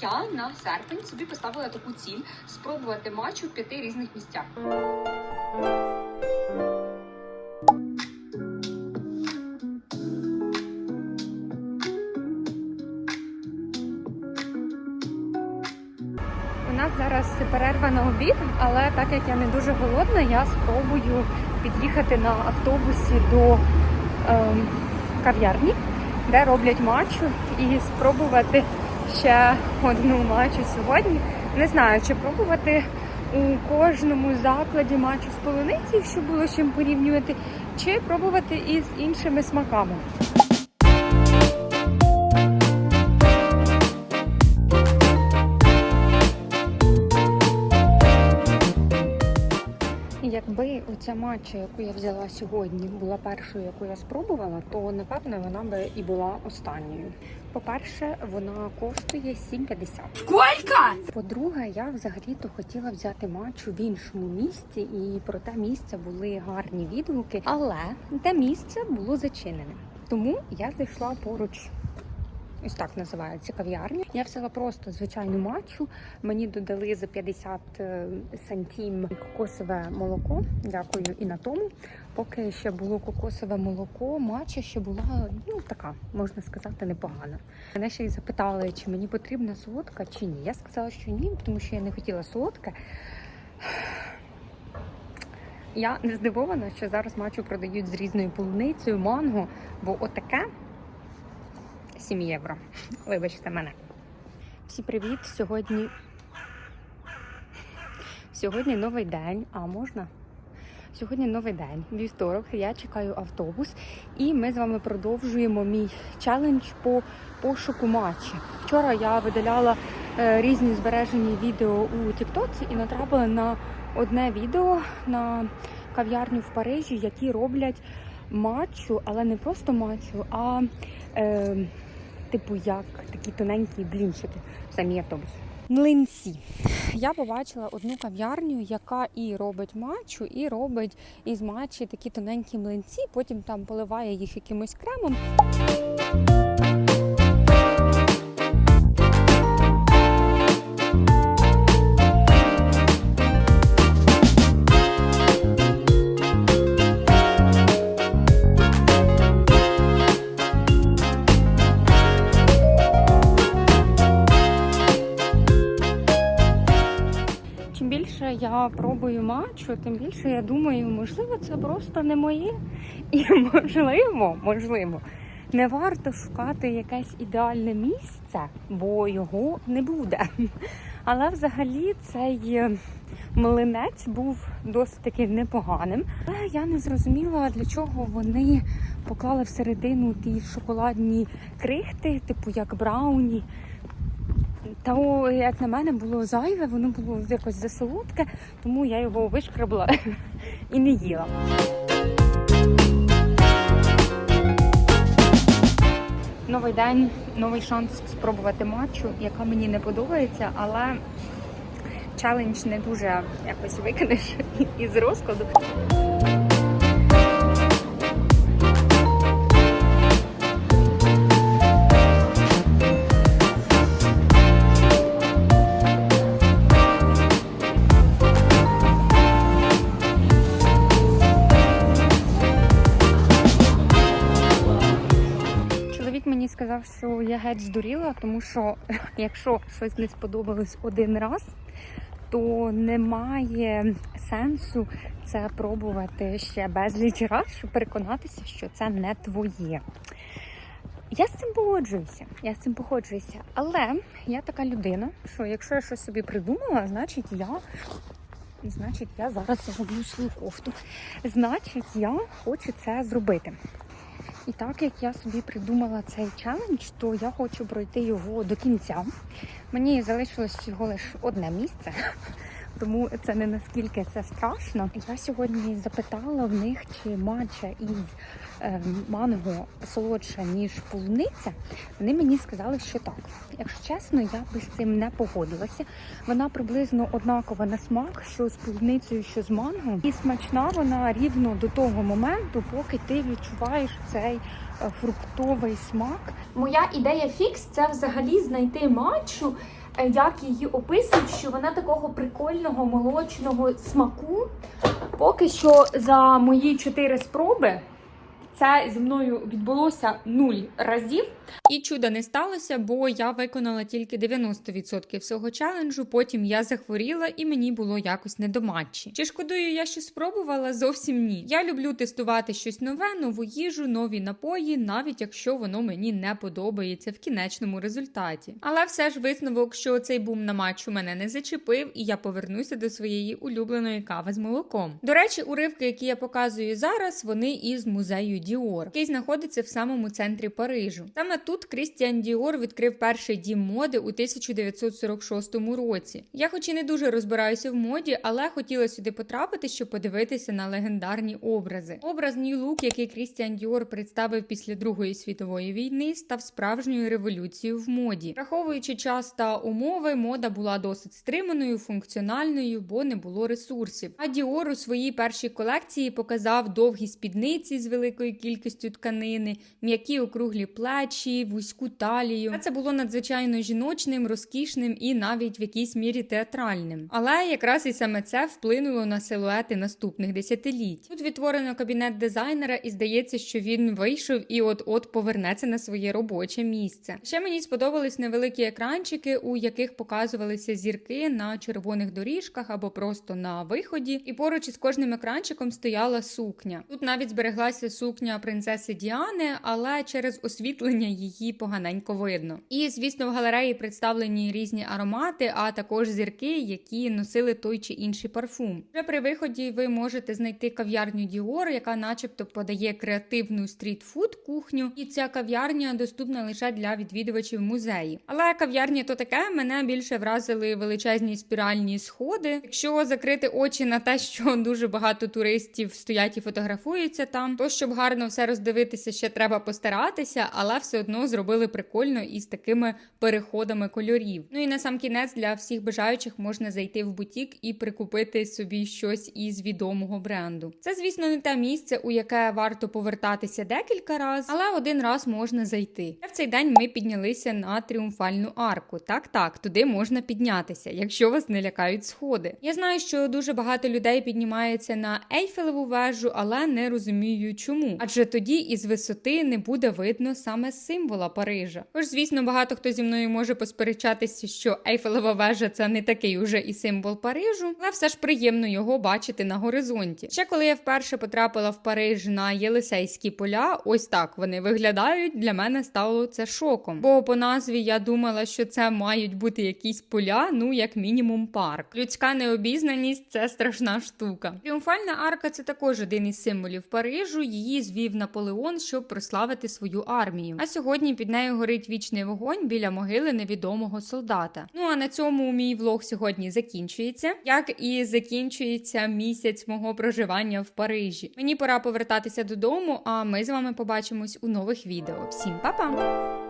Я на серпень собі поставила таку ціль спробувати матчу в п'яти різних місцях. У нас зараз перерва на обід, але так як я не дуже голодна, я спробую під'їхати на автобусі до ем, кав'ярні, де роблять матчу, і спробувати ще одну матчу сьогодні. Не знаю, чи пробувати у кожному закладі матчу з полуниці, якщо було чим порівнювати, чи пробувати із іншими смаками. Якби оця матча, яку я взяла сьогодні, була першою, яку я спробувала, то напевно вона би і була останньою. По-перше, вона коштує 7,50. Скільки? По-друге, я взагалі-то хотіла взяти матчу в іншому місці, і про те місце були гарні відгуки, але те місце було зачинене. Тому я зайшла поруч. Ось так називається кав'ярня. Я взяла просто звичайну матчу. Мені додали за 50 е, сантім кокосове молоко. Дякую і на тому. Поки ще було кокосове молоко, матча ще була ну така, можна сказати, непогана. Мене ще й запитали, чи мені потрібна солодка чи ні. Я сказала, що ні, тому що я не хотіла солодке. Я не здивована, що зараз матчу продають з різною полуницею, манго, бо отаке 7 євро. Вибачте мене. Всі привіт! Сьогодні. Сьогодні новий день, а можна? Сьогодні новий день, вівторок. Я чекаю автобус, і ми з вами продовжуємо мій челендж по пошуку матчі. Вчора я видаляла е, різні збережені відео у Тіктоці і натрапила на одне відео на кав'ярню в Парижі, які роблять матчу, але не просто матчу, а е, типу як такі тоненькі блінчики в самій автобус. Млинці. Я побачила одну кав'ярню, яка і робить матчу, і робить із матчі такі тоненькі млинці, потім там поливає їх якимось кремом. Матчу, тим більше я думаю, можливо, це просто не моє. І можливо, можливо, не варто шукати якесь ідеальне місце, бо його не буде. Але взагалі цей е, млинець був досить таки непоганим. Але я не зрозуміла, для чого вони поклали всередину ті шоколадні крихти, типу як брауні. Та, як на мене, було зайве, воно було якось засолодке, тому я його вишкрабла і не їла. Новий день, новий шанс спробувати матчу, яка мені не подобається, але челендж не дуже якось викинеш із розкладу. Геть здуріла, тому що якщо щось не сподобалось один раз, то немає сенсу це пробувати ще безліч раз, щоб переконатися, що це не твоє. Я з цим погоджуюся. Я з цим погоджуюся. Але я така людина, що якщо я щось собі придумала, значить я. Значить, я зараз зроблю свою кофту. Значить, я хочу це зробити. І так як я собі придумала цей челендж, то я хочу пройти його до кінця. Мені залишилось всього лише одне місце, тому це не наскільки це страшно. Я сьогодні запитала в них, чи матча із е, манго солодша, ніж полуниця. Вони мені сказали, що так. Якщо чесно, я би з цим не погодилася. Вона приблизно однакова на смак, що з полуницею, що з манго. І смачна вона рівно до того моменту, поки ти відчуваєш цей е, фруктовий смак. Моя ідея фікс це взагалі знайти матчу як її описують, що вона такого прикольного молочного смаку. Поки що за мої чотири спроби це зі мною відбулося нуль разів. І чуда не сталося, бо я виконала тільки 90% всього челенджу. Потім я захворіла і мені було якось не до матчі. Чи шкодую я що спробувала? Зовсім ні. Я люблю тестувати щось нове, нову їжу, нові напої, навіть якщо воно мені не подобається в кінечному результаті. Але все ж висновок, що цей бум на матчу мене не зачепив, і я повернуся до своєї улюбленої кави з молоком. До речі, уривки, які я показую зараз, вони із музею Діор, який знаходиться в самому центрі Парижу. Саме тут Крістіан Діор відкрив перший дім моди у 1946 році. Я, хоч і не дуже розбираюся в моді, але хотіла сюди потрапити, щоб подивитися на легендарні образи. Образ Look, який Крістіан Діор представив після Другої світової війни, став справжньою революцією в моді. Враховуючи час та умови, мода була досить стриманою, функціональною, бо не було ресурсів. А Діор у своїй першій колекції показав довгі спідниці з великою кількістю тканини, м'які округлі плечі, вузьку талію. Це було надзвичайно жіночним, розкішним і навіть в якійсь мірі театральним. Але якраз і саме це вплинуло на силуети наступних десятиліть. Тут відтворено кабінет дизайнера, і здається, що він вийшов і от-от повернеться на своє робоче місце. Ще мені сподобались невеликі екранчики, у яких показувалися зірки на червоних доріжках або просто на виході. І поруч із кожним екранчиком стояла сукня. Тут навіть збереглася сукня принцеси Діани, але через освітлення її поганенько видно. І звісно, в галереї представлені різні аромати, а також зірки, які носили той чи інший парфум. Вже при виході ви можете знайти кав'ярню Діор, яка, начебто, подає креативну стрітфуд кухню, і ця кав'ярня доступна лише для відвідувачів музеї. Але кав'ярні то таке мене більше вразили величезні спіральні сходи. Якщо закрити очі на те, що дуже багато туристів стоять і фотографуються там, то щоб гарно все роздивитися, ще треба постаратися, але все одно зробили прикольно із такими переходами кольорів. Ну і на сам кінець для всіх бажаючих можна зайти в бутік і прикупити собі щось із відомого бренду. Це, звісно, не те місце, у яке варто повертатися декілька разів, але один раз можна зайти. А в цей день ми піднялися на тріумфальну арку. Так, так, туди можна піднятися, якщо вас не лякають сходи. Я знаю, що дуже багато людей піднімається на Ейфелеву вежу, але не розумію, чому. Адже тоді із висоти не буде видно саме символа Парижа. Тож, звісно, багато хто зі мною може посперечатися, що Ейфелева вежа це не такий уже і символ Парижу, але все ж приємно його бачити на горизонті. Ще коли я вперше потрапила в Париж на Єлисейські поля, ось так вони виглядають. Для мене стало це шоком. Бо по назві я думала, що це мають бути якісь поля, ну як мінімум парк. Людська необізнаність це страшна штука. Тріумфальна арка це також один із символів Парижу. Її звів Наполеон, щоб прославити свою армію. А сьогодні під нею горить вічний вогонь біля могили невідомого солдата. Ну а на цьому мій влог сьогодні закінчується, як і закінчується місяць мого проживання в Парижі. Мені пора повертатися додому. А ми з вами побачимось у нових відео. Всім па-па!